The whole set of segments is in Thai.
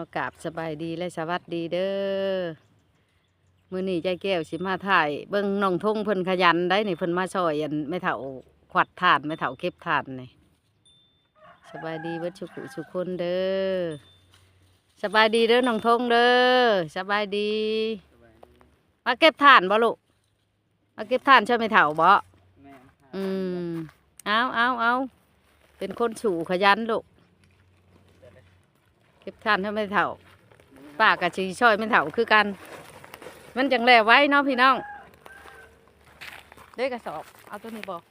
เอากราบสบายดีและสวัสดีเด้อมื้อนี้ใจแก้วสิมาถ่ายเบิ่งน้องทงเพิ่นขยันได้นี่เพิ่นมาช่วยอันไม่เฒ่าขวัดถ่านไม่เฒ่าเก็บถ่านนี่สบายดีเบิดสุขุสุขคนเด้อสบายดีเด้อน้องทงเด้อสบายดี มาเก็บถ่านบ่ลูกมาเก็บถ่านช่วยไม่เฒ่าบ่แม่นครับอืมเอาเอาเอาเป็นคนสู่ขยันลูก เก็บทานถ้าไม่เถ่าป้ากับชีช่อยไม่เถ่าคือกัน มันจังแลไว้เนาะพี่น้องเด้กระสอบ เอาตัวนี้บอก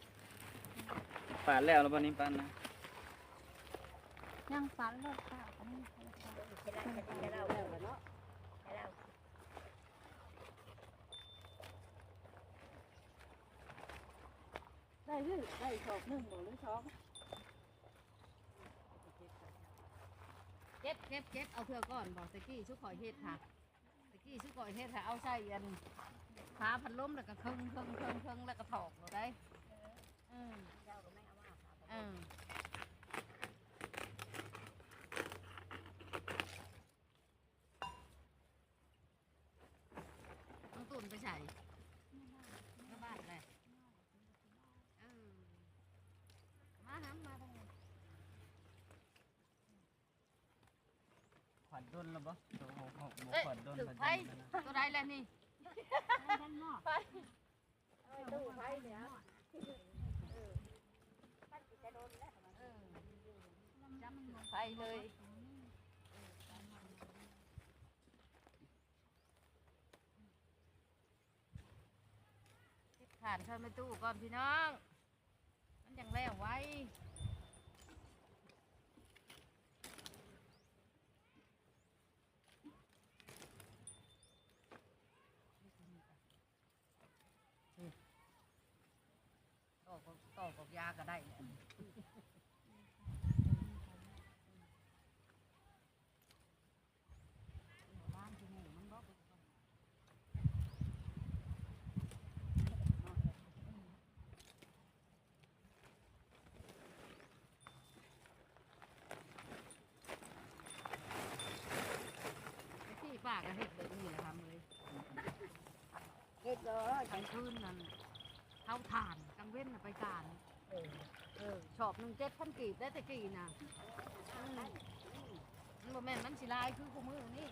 ปาดแล้วแล้ววันนี้ปานนะยังฝันรถค่ะอันนี้ได้หรือได้สอบหนึ่งหรือสอง เก็บเก็บเก็บเอาเพื่อก่อนบอกตะกี้ชุกข่อยเฮ็ดค่ะตะกี้ชุกข่อยเฮ็ดค่ะเอาใส่อันฟ้าพัดลมแล้วก็เคิงเคิงเคิงเคิงแล้วก็ถอกเราได้อืมอืมต้องตุ่นไปใส่ก็บ้านเลยเออมาหามาตรงนี้ ขวัญด้นแล้วบ่ตัวหกหกบ่เอ้ยขวัญด้นถึงขวัญไผด้นแล้วนะตัวใดแล้วนี่ด้านนอกตู้ไผเนี่ยจำมันไผเลยผ่านเข้าไม่ตู้ก่อนพี่น้อง มันยังแล้วไว้ กับต่อกับยาก็ได้แหละบ้านที่หมู่มันบอกที่ป้าก็เฮ็ดแบบนี้แหละทำเลยเฮ็ดเลยกลางคืนนั่นเท้าถ่านกลางเว้นน่ะไปการ เออเออชอบหนึ่งเจ็ดพันกีบได้แต่กี่น่ะอืมมันบ่แม่นมันสิลายคือคู่มือนี่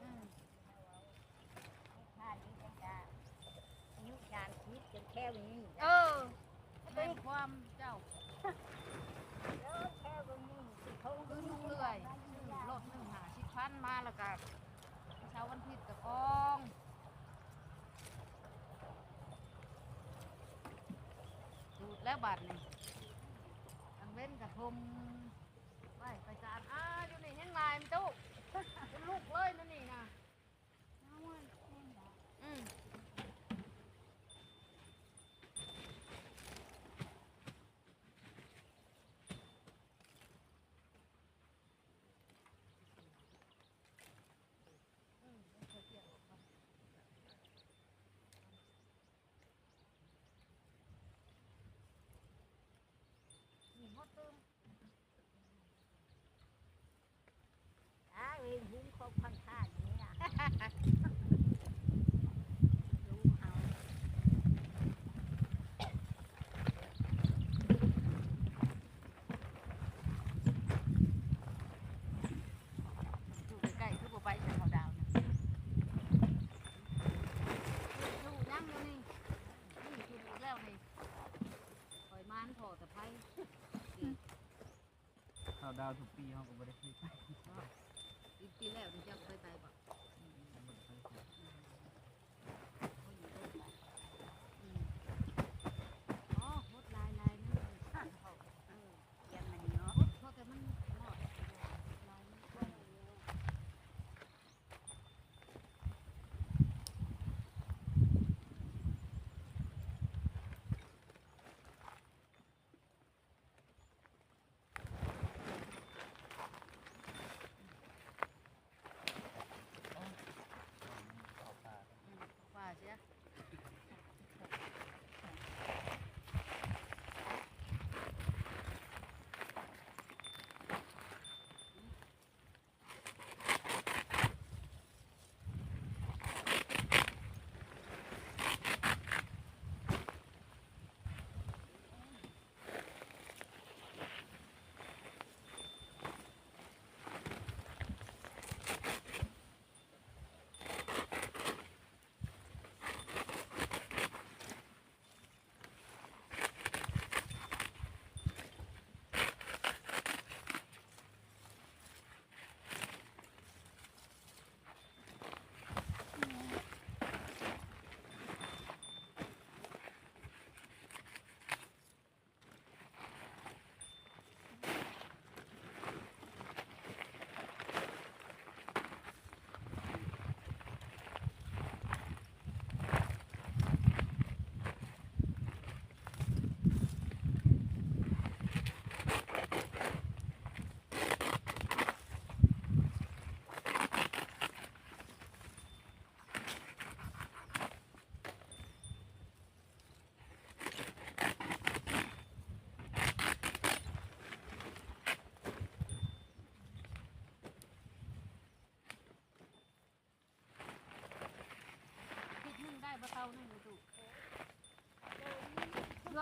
อืมท่านี้จะจะอายุยานคิดจนแค่นี้เออแม่นความเจ้าแค่นี้เขาคือลูกเลื่อยซื้อรถหนึ่งหาชิดพันมาแล้วก็เช้าวันอาทิตย์กับกองดูด แล้วบาดนี่กลางเว้นกับทมไปไปจานอ้าอยู่นี่ยังไงมันตู้เป็นลูกเลยนั่นนี่นะอืมนี่หมดตึม อ้าวเองหุ้มครบพันท่าอย่างนี้อะรู้เอา อยู่ใกล้ๆคือบ่ไปใส่เขาดาวนะอยู่นั่งอยู่นี่นี่คือดูแล้วนี่ปล่อยมันพอแต่ไพ่ ข้าว ดาวทุกปีเขาก็บ่ได้เคยไปปีปีแล้วนี่จะเคยไปบ่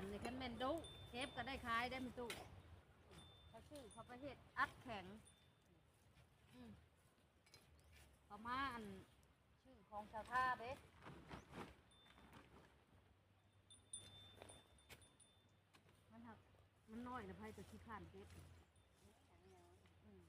านนี่คันแม่นดุเก็บก็ได้ขายได้ไม่ตู้เขาชื่อเขาประเทศอัดแข็งอืมประมาณชื่อของชาวท่าเด้มันหักมันน้อยนะไพ่จะขี้ข้านเก็บอืม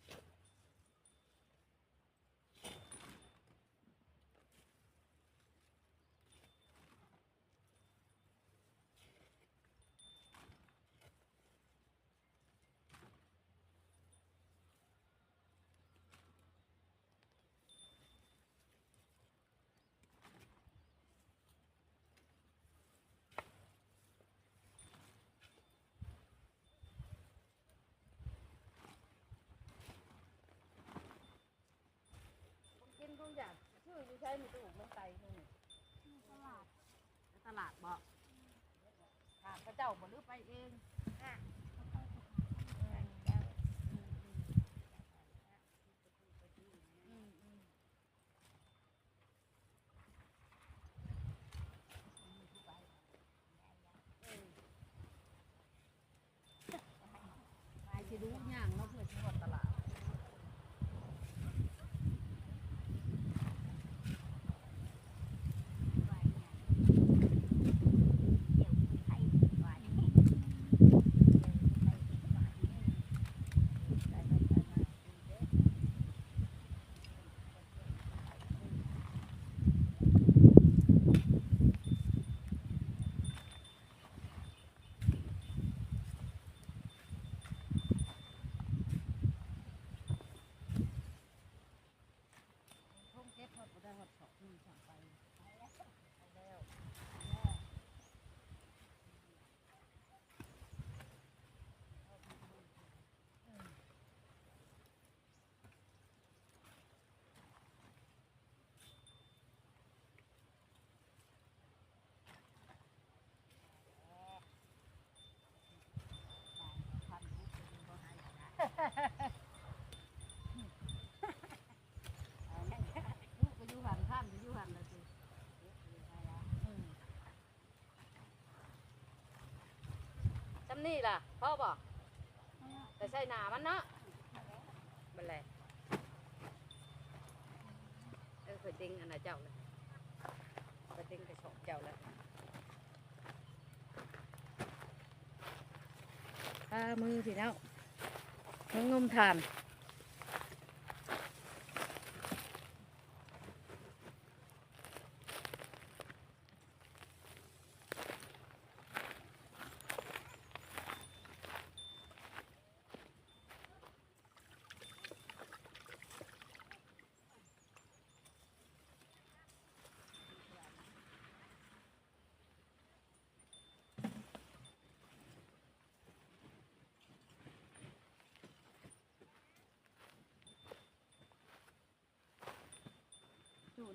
ผมกินทุกอย่างชื่ออยู่ ใช้ไม่ถูกมันไก่นี่ตลาดในตลาดบ่ถามพระเจ้าบ่หรือไปเองอะ อืม เจ้า อืมอืมอืมอืมไปสิดูอย่างเนาะเพื่อชิวตลาด ไหวเนี่ยเดี๋ยวใครไหวเดี๋ยวใครไหวไปไปไปมาดูเด้อ ท่องเก็ได้หอดสองหนึ่งสองไปแล้ว ลูกก็อยู่หันข้ามก็อยู่หันละสิอืมจำนี่ล่ะพ่อบอกแต่ใส่หนามันเนาะมันแหละเออเคยติงอันน่ะเจ้าเลยเคยติงกระชอกเจ้าเลยปลามือพี่น้องน้องงมทาน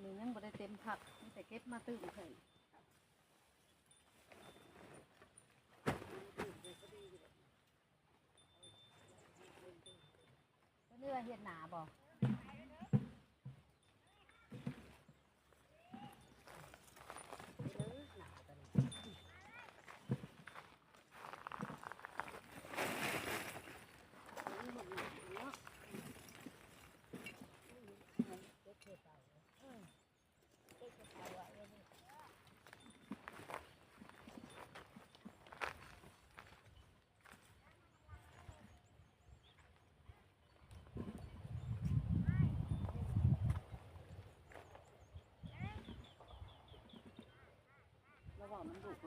นี่ยังบ่ได้เต็มผักมีแต่เก็บมาตื่นเฉยเนื้อเห็ดหนาบ่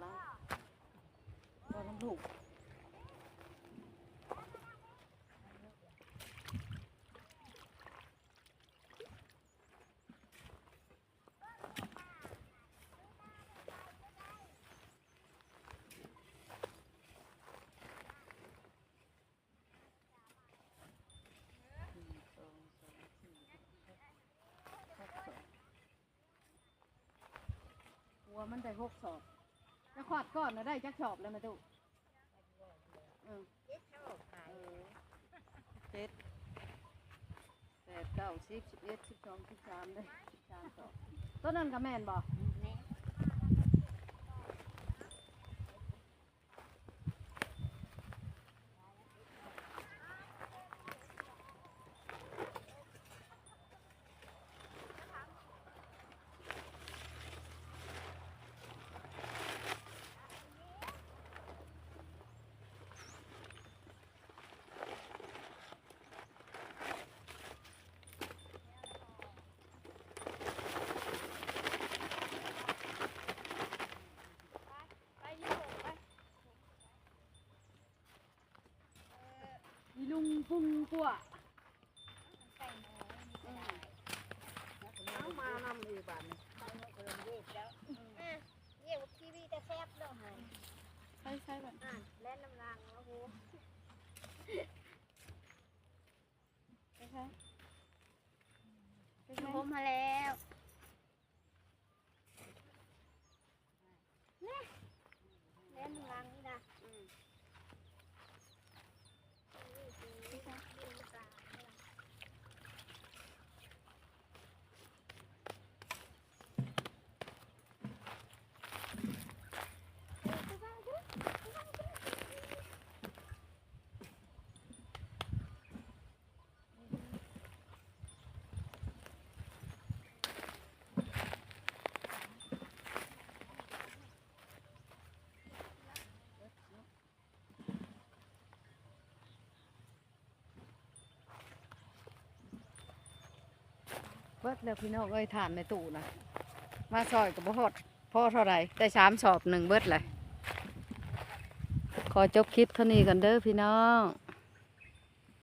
แล้วพอนน้ำลูกหัวมันได้หกสอบ จะขอดก้อนนะได้จักชอบแล้วมาตุเออเจ็ดเท่าขายเจ็ดแปดเก้าสิบสิบเอ็ดสิบสองสิบสามเลยสิบสามต่อต้นนั้นก็แม่นบอก ลุงพุ่งกัวใส่หมูนี่ก็ได้เอามานำอีกบาทนี่เอาเงินเริ่มเย็บแล้วอะเยี่ยมทีวีแต่แซ่บเนาะใช่ใช่แบบอะเล่นน้ำรังโอ้โหใช่ใช่ผมมาแล้วเล่นน้ำรังนี่นะอืมนี่คือนี่ค่ะนี่ปลานี่ล่ะ เบิดแล้วพี่น้องเอ้ยถานในตู้นะมาซอยกับพ่อพ่อเท่าไรได้สามสอบหนึ่งเบิดเลยขอจบคลิปเท่านี้กันเด้อพี่น้อง